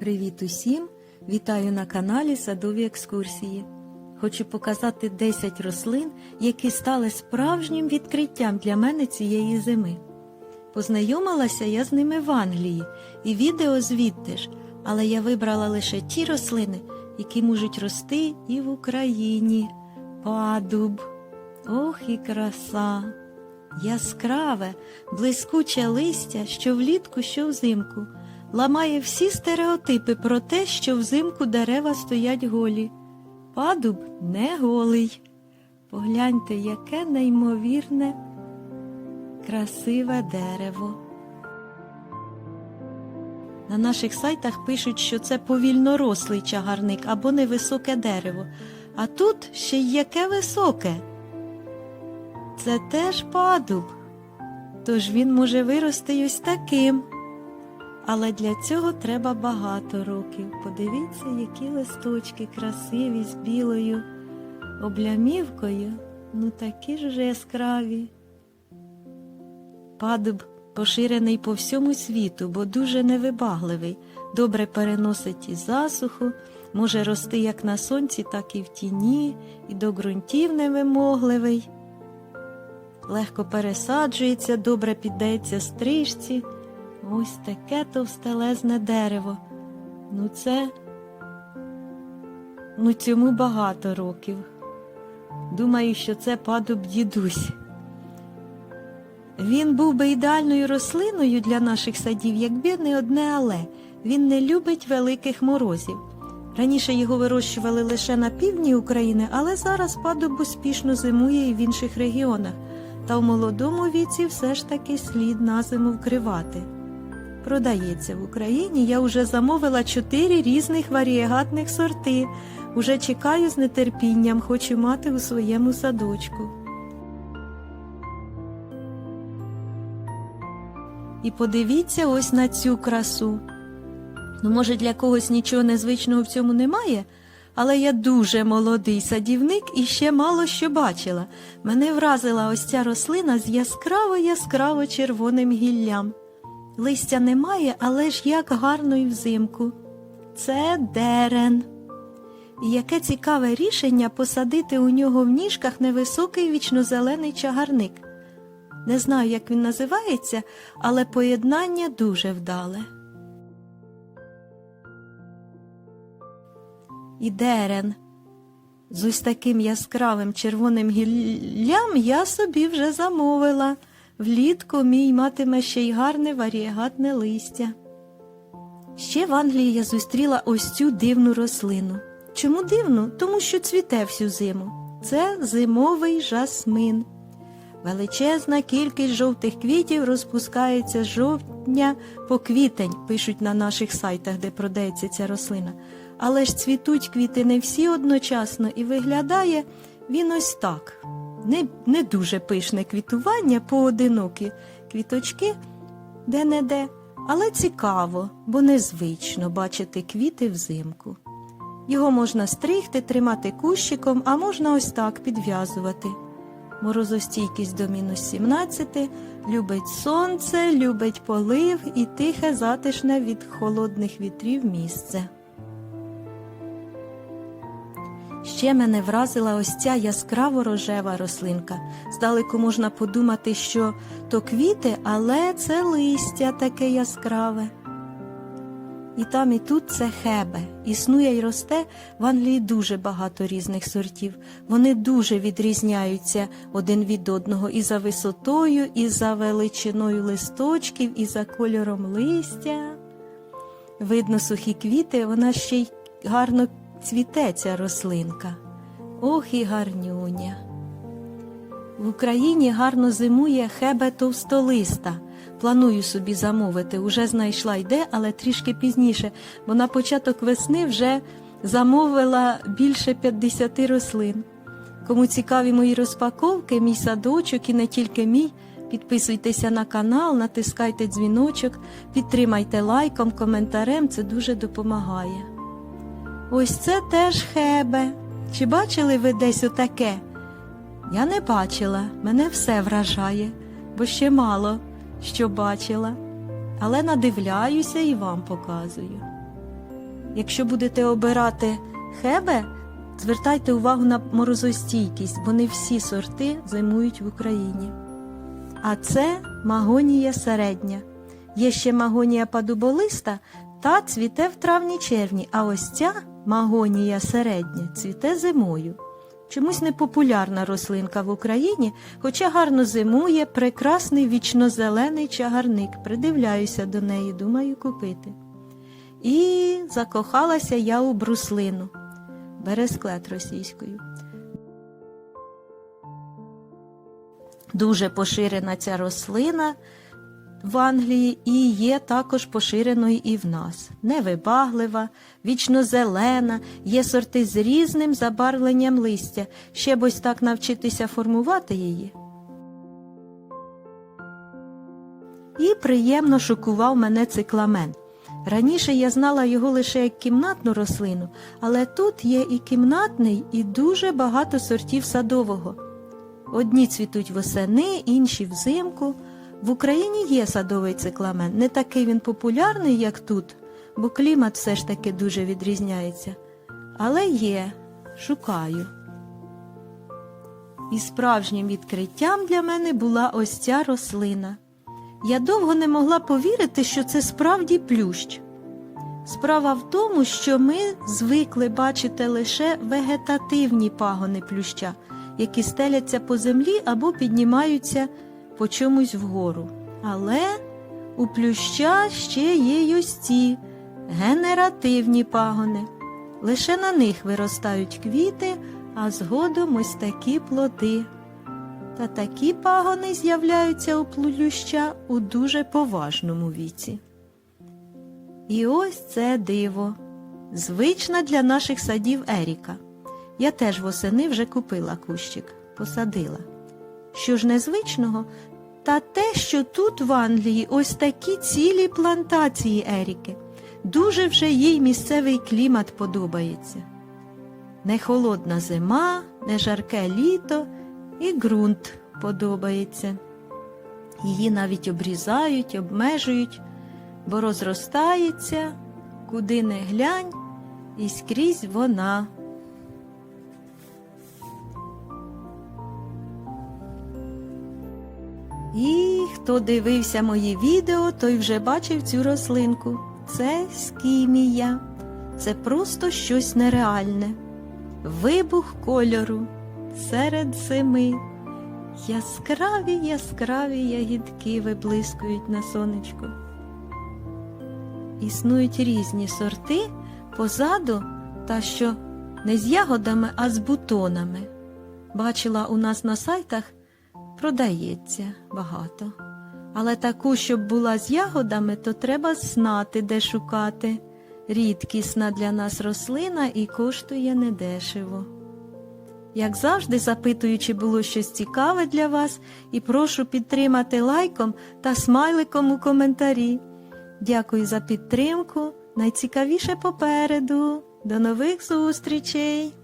Привіт усім! Вітаю на каналі Садові екскурсії. Хочу показати 10 рослин, які стали справжнім відкриттям для мене цієї зими. Познайомилася я з ними в Англії і відео звідти ж, але я вибрала лише ті рослини, які можуть рости і в Україні. Падуб. Ох і краса! Яскраве, блискуче листя, що влітку, що взимку, ламає всі стереотипи про те, що взимку дерева стоять голі. Падуб не голий. Погляньте, яке неймовірне, красиве дерево. На наших сайтах пишуть, що це повільнорослий чагарник або невисоке дерево. А тут ще й яке високе. Це теж падуб, тож він може вирости ось таким. Але для цього треба багато років. Подивіться, які листочки красиві з білою облямівкою, ну такі ж яскраві. Падуб поширений по всьому світу, бо дуже невибагливий, добре переносить і засуху, може рости як на сонці, так і в тіні, і до ґрунтів невимогливий. Легко пересаджується, добре піддається стрижці. Ось таке товстелезне дерево. Ну, це ну цьому багато років. Думаю, що це падуб дідусь. Він був би ідеальною рослиною для наших садів, якби не одне але. Він не любить великих морозів. Раніше його вирощували лише на півдні України, але зараз падуб успішно зимує і в інших регіонах. Та в молодому віці все ж таки слід на зиму вкривати. Продається в Україні. Я вже замовила чотири різних варієгатних сорти. Уже чекаю з нетерпінням, хочу мати у своєму садочку. І подивіться ось на цю красу. Ну, може, для когось нічого незвичного в цьому немає, але я дуже молодий садівник і ще мало що бачила. Мене вразила ось ця рослина з яскраво яскраво червоним гіллям. Листя немає, але ж як гарно і взимку. Це дерен. Яке цікаве рішення посадити у нього в ніжках невисокий вічнозелений чагарник. Не знаю, як він називається, але поєднання дуже вдале. І дерен. З ось таким яскравим червоним гіллям я собі вже замовила. Влітку мій матиме ще й гарне варієгатне листя. Ще в Англії я зустріла ось цю дивну рослину. Чому дивну? Тому що цвіте всю зиму. Це зимовий жасмин. Величезна кількість жовтих квітів розпускається з жовтня по квітень, пишуть на наших сайтах, де продається ця рослина. Але ж цвітуть квіти не всі одночасно і виглядає він ось так. Не, не дуже пишне квітування, поодинокі квіточки де-не-де, але цікаво, бо незвично бачити квіти взимку. Його можна стригти, тримати кущиком, а можна ось так підв'язувати. Морозостійкість до мінус 17, любить сонце, любить полив і тихе, затишне від холодних вітрів місце. Ще мене вразила ось ця яскраво рожева рослинка. Здалеку можна подумати, що то квіти, але це листя таке яскраве. І там, і тут це хебе. Існує й росте в Англії дуже багато різних сортів. Вони дуже відрізняються один від одного і за висотою, і за величиною листочків, і за кольором листя. Видно сухі квіти, вона ще й гарно цвіте ця рослинка. Ох і гарнюня. В Україні гарно зимує хебе товстолиста. Планую собі замовити, уже знайшла йде, але трішки пізніше, бо на початок весни вже замовила більше 50 рослин. Кому цікаві мої розпаковки, мій садочок і не тільки мій, підписуйтеся на канал, натискайте дзвіночок, підтримайте лайком, коментарем, це дуже допомагає. Ось це теж хебе. Чи бачили ви десь отаке? Я не бачила, мене все вражає, бо ще мало що бачила, але надивляюся і вам показую. Якщо будете обирати хебе, звертайте увагу на морозостійкість, бо не всі сорти зимують в Україні. А це магонія середня. Є ще магонія падуболиста, та цвіте в травні-червні, а ось ця магонія середня цвіте зимою. Чомусь непопулярна рослинка в Україні, хоча гарно зимує, прекрасний вічнозелений чагарник. Придивляюся до неї, думаю купити. І закохалася я у бруслину, бересклет російською. Дуже поширена ця рослина в Англії і є також поширеною і в нас. Невибаглива, вічнозелена, є сорти з різним забарвленням листя. Ще б ось так навчитися формувати її. І приємно шокував мене цикламен. Раніше я знала його лише як кімнатну рослину, але тут є і кімнатний, і дуже багато сортів садового. Одні цвітуть восени, інші взимку. В Україні є садовий цикламен. Не такий він популярний, як тут, бо клімат все ж таки дуже відрізняється. Але є, шукаю. І справжнім відкриттям для мене була ось ця рослина. Я довго не могла повірити, що це справді плющ. Справа в тому, що ми звикли бачити лише вегетативні пагони плюща, які стеляться по землі або піднімаються по чомусь вгору. Але у плюща ще є й ось генеративні пагони. Лише на них виростають квіти, а згодом ось такі плоди. Та такі пагони з'являються у плюща у дуже поважному віці. І ось це диво, звична для наших садів Еріка. Я теж восени вже купила кущик, посадила. Що ж незвичного, та те, що тут в Англії ось такі цілі плантації Еріки. Дуже вже їй місцевий клімат подобається. Не холодна зима, не жарке літо і ґрунт подобається. Її навіть обрізають, обмежують, бо розростається, куди не глянь, і скрізь вона. І хто дивився мої відео, той вже бачив цю рослинку. Це скімія. Це просто щось нереальне. Вибух кольору серед зими. Яскраві, яскраві ягідки виблискують на сонечку. Існують різні сорти позаду, та що не з ягодами, а з бутонами. Бачила у нас на сайтах продається багато. Але таку, щоб була з ягодами, то треба знати, де шукати. Рідкісна для нас рослина і коштує недешево. Як завжди, запитую, чи було щось цікаве для вас, і прошу підтримати лайком та смайликом у коментарі. Дякую за підтримку. Найцікавіше попереду. До нових зустрічей!